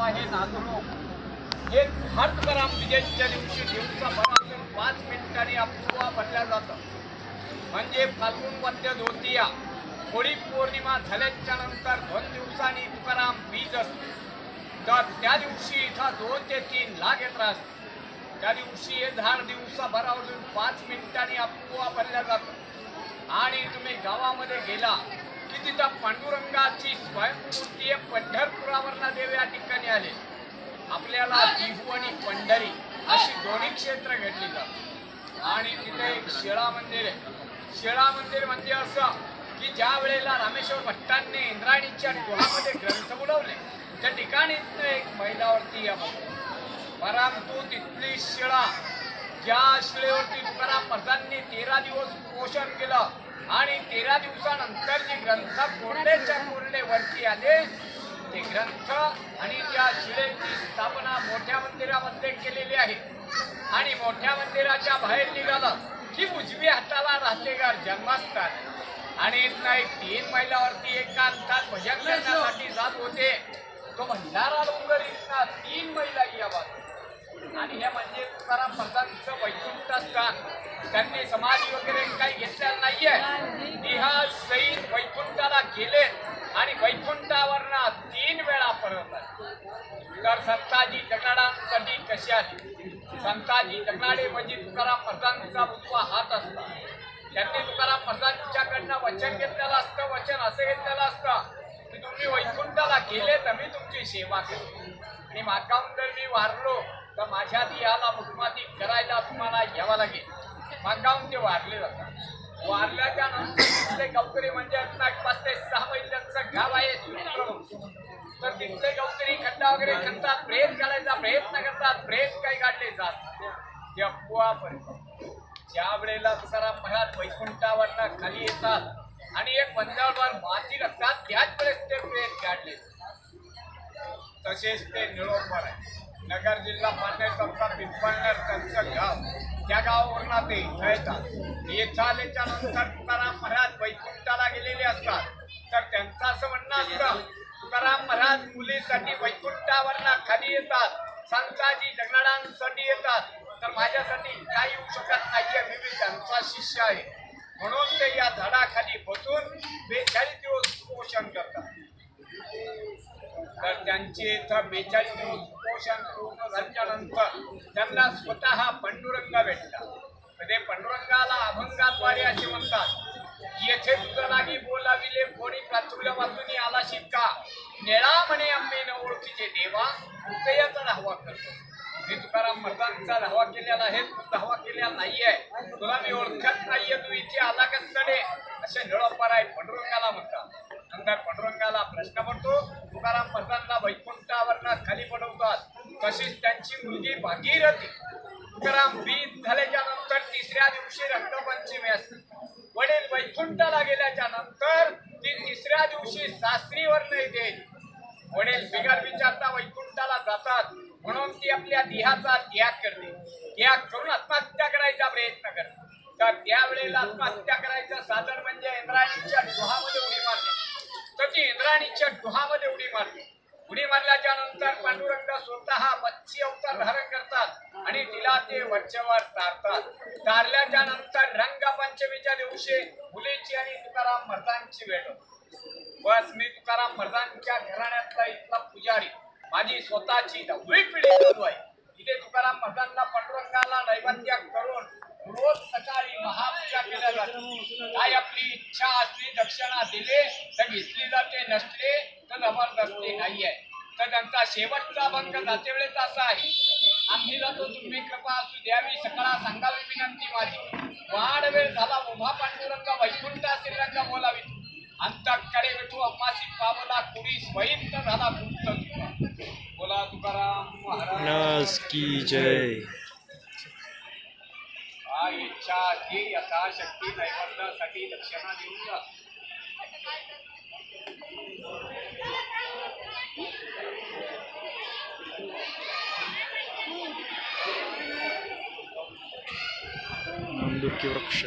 गाव आहे नांदुरो हे तुकाराम विजयच्या दिवशी दिवसा भरातून पाच मिनिटांनी अपूर्वा भरल्या जातं. म्हणजे फाल्गुन मध्य धोतिया. होळी पौर्णिमा झाल्याच्यानंतर दोन दिवसांनी तुकाराम बीज असते. तर त्या दिवशी इथं दोन ते तीन लाख येत असते. त्या दिवशी हे झाड दिवसाभरावरून पाच मिनिटांनी अपूर्वा भरल्या जातं. आणि तुम्ही गावामध्ये गेला की तिथं पांडुरंगाची स्वयंमूर्ती आहे पंढरपुरावरनं देव या ठिकाणी आले. आपल्याला बिहू आणि पंढरी अशी दोन्ही क्षेत्र घडली जातात. आणि तिथे एक शिळा मंदिर आहे. शिळा मंदिर म्हणजे असं की ज्या वेळेला रामेश्वर भट्टांनी इंद्रायणीच्या गुहामध्ये ग्रंथ बुडवले त्या ठिकाणी एक महिलावरती या परंतु तिथली शिळा ज्या शिळेवरती तुकाराम महाराजांनी तेरा दिवस पोषण केलं आणि तेरा दिवसानंतर जे ग्रंथ कोरडेच्या कोरडे वरती आले ते ग्रंथ आणि त्या शिळेची स्थापना मोठ्या मंदिरामध्ये केलेली आहे. आणि मोठ्या मंदिराच्या बाहेर निघालं की उजवी हाताला राहतेगार जन्मस्थान. आणि इथनं एक तीन मैलावरती एकांतात भजन करण्यासाठी जात होते. तो भंडारा डोंगर इथला तीन मैला या बाजू आणि हे म्हणजे तुकाराम महाराजांचं त्यांनी समाधी वगैरे काही घेतलेलं नाहीये. निहा सईद वैकुंठाला गेले आणि वैकुंठावरनं तीन वेळा परत तर संताजी जगनाडांसाठी कशी आली? संताजी जगनाडे म्हणजे तुकाराम महाराजांचा उजवा हात असता. त्यांनी तुकाराम महाराजांच्याकडनं वचन घेतलेलं असतं वचन असं घेतलेलं असतं की तुम्ही वैकुंठाला गेले तर मी तुमची सेवा करू आणि माकाहून जर मी वारलो तर माझ्या देहाला मुखमाती करायला तुम्हाला यावं लागेल. मागाहून ते वारले जातात. वारल्याच्या नंतर गावकरी म्हणजे पाच ते सहा महिन्यांचं गाव आहे तर तिथले गावकरी खड्डा वगैरे खणतात प्रेत काढायचा प्रयत्न करतात प्रेत काही काढले जात ते अफवा ज्या वेळेला तुकाराम महाराज वैकुंठावरनं खाली येतात आणि एक पंजाबवर माती लागतात त्याच वेळेस ते प्रेत काढले तसेच ते निळोपर आहे. नगर जिल्हा पाण्यात त्यांचा पिंपळनेर त्यांचं गाव. त्या गावावरून ते खेळतात. येतात इथं आल्याच्यानंतर तुकाराम महाराज वैकुंठाला गेलेले असतात. तर त्यांचं असं म्हणणं असतं तुकाराम महाराज मुलीसाठी वैकुंठावरनं खाली येतात. संताजी जगनाडांसाठी येतात. तर माझ्यासाठी काही येऊ शकत नाहीये मी त्यांचा शिष्य आहे. म्हणून ते या झाडाखाली बसून बेचाळीस दिवस पोषण करतात. तर त्यांची इथं बेचाळीस दिवस पोषण पूर्ण झाल्यानंतर त्यांना स्वतः पंडुरंग भेटला. म्हणजे पंडुरंगाला अभंगाद्वारे असे म्हणतात येथे तुझं लागी बोलाविले कोणी प्राचुर्य वाचून आला शिक्का. नेळा म्हणे आम्ही न ओळखीचे देवा हृदयाचा धावा करतो. मी तुकाराम महाराजांचा धावा केलेला आहे तू धावा केलेला नाहीये. तुला मी ओळखत नाहीये तू इथे आला का असे निळोपार आहे पंडुरंगाला म्हणतात. नंतर पांडुरंगाला प्रश्न पडतो तुकाराम महाराजांना वैकुंठावरनं खाली पडवतात. तशीच त्यांची मुलगी भागीरथी तुकाराम बीज झाल्याच्यानंतर तिसऱ्या दिवशी रंगपंचमी असते. वडील वैकुंठाला गेल्याच्यानंतर ती तिसऱ्या दिवशी सासरीवर येते. वडील बिगर विचारता वैकुंठाला जातात म्हणून ती आपल्या देहाचा त्याग करते. त्याग करून आत्महत्या करायचा प्रयत्न करते. तर त्यावेळेला आत्महत्या करायचं साधन म्हणजे इंद्रायणीच्या डोहामध्ये उडी मारणे तर डोहामध्ये उडी मारली. उडी मारल्याच्या नंतर पांडुरंग स्वतः मच्छी अवतार धारण करतात आणि तिला ते वरच्यावर तारतात. तारल्याच्या नंतर रंगपंचमीच्या दिवशी मुलीची आणि तुकाराम मर्दांची भेट बस मी तुकाराम मर्दांच्या घराण्यातला इथला पुजारी. माझी स्वतःची दहावी पिढी चालू आहे. इथे तुकाराम मर्दांना पांडुरंगाला नैवेद्य करून रोज सकाळी महा केल्या जाते काय आपली इच्छा असली दक्षिणा दिली तर घेतली जाते नसले तर जबरदस्ती नाहीये. तर त्यांचा शेवटचा भंग जाते वेळेस असा आहे. आम्ही जातो तुम्ही कृपा असू द्यावी सकाळा सांगावी विनंती माझी. वाढ वेळ झाला उभा पांडुरंग वैकुंठ श्रीरंग बोलावी अंतकडे विठू अम्मासी पावला कुणी स्वैंत झाला गुप्त बोला तुकाराम महाराज. की जय. पक्षाची यथाशक्ती नैवद्यासाठी दक्षिणा देऊन जा वृक्ष